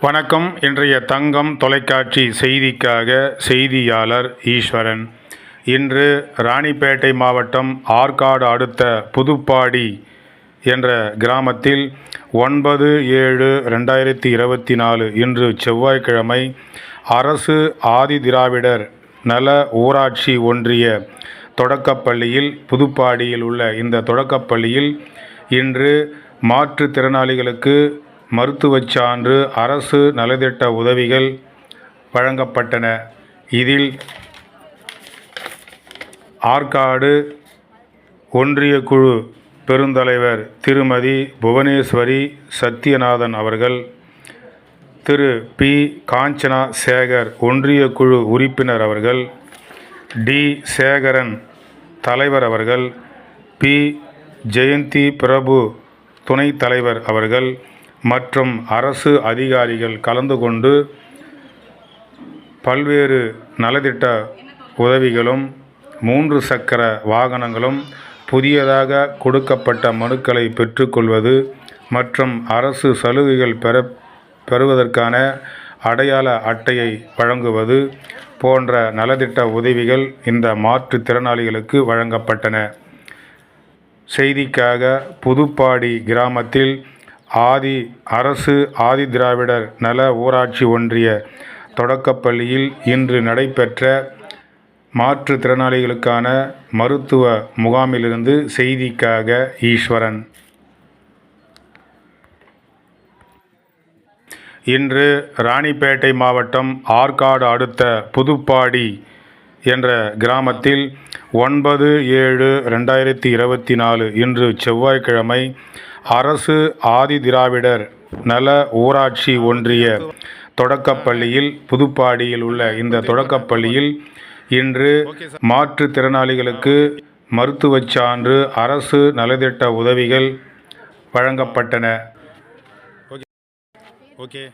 வணக்கம். இன்றைய தங்கம் தொலைக்காட்சி செய்திக்காக செய்தியாளர் ஈஸ்வரன். இன்று ராணிப்பேட்டை மாவட்டம் ஆற்காடு அடுத்த புதுப்பாடி என்ற கிராமத்தில் ஒன்பது ஏழு ரெண்டாயிரத்தி இருபத்தி நாலு இன்று செவ்வாய்க்கிழமை அரசு ஆதிதிராவிடர் நல ஊராட்சி ஒன்றிய தொடக்கப்பள்ளியில் புதுப்பாடியில் உள்ள இந்த தொடக்கப்பள்ளியில் இன்று மாற்றுத்திறனாளிகளுக்கு மருத்துவச் சான்று அரசு நலத்திட்ட உதவிகள் வழங்கப்பட்டன. இதில் ஆற்காடு ஒன்றிய குழு பெருந்தலைவர் திருமதி புவனேஸ்வரி சத்யநாதன் அவர்கள் திரு பி. காஞ்சனா சேகர் ஒன்றிய குழு உறுப்பினர் அவர்கள் டி. சேகரன் தலைவர் அவர்கள் பி. ஜெயந்தி பிரபு துணைத் தலைவர் அவர்கள் மற்றும் அரசு அதிகாரிகள் கலந்து கொண்டு பல்வேறு நலத்திட்ட உதவிகளும் மூன்று சக்கர வாகனங்களும் புதியதாக கொடுக்கப்பட்ட மனுக்களை பெற்றுக்கொள்வது மற்றும் அரசு சலுகைகள் பெற பெறுவதற்கான அடையாள அட்டையை வழங்குவது போன்ற நலத்திட்ட உதவிகள் இந்த மாற்றுத்திறனாளிகளுக்கு வழங்கப்பட்டன. செய்திக்காக புதுப்பாடி கிராமத்தில் ஆதி அரசு ஆதிதிராவிடர் நல ஊராட்சி ஒன்றிய தொடக்கப்பள்ளியில் இன்று நடைபெற்ற மாற்றுத்திறனாளிகளுக்கான மருத்துவ முகாமிலிருந்து செய்திக்காக ஈஸ்வரன். இன்று ராணிப்பேட்டை மாவட்டம் ஆற்காடு அடுத்த புதுப்பாடி என்ற கிராமத்தில் ஒன்பது ஏழு ரெண்டாயிரத்தி இருபத்தி நாலு இன்று செவ்வாய்க்கிழமை அரசு ஆதிதிராவிடர் நல ஊராட்சி ஒன்றிய தொடக்கப்பள்ளியில் புதுப்பாடியில் உள்ள இந்த தொடக்கப்பள்ளியில் இன்று மாற்றுத்திறனாளிகளுக்கு மருத்துவச் சான்று அரசு நலத்திட்ட உதவிகள் வழங்கப்பட்டன. ஓகே.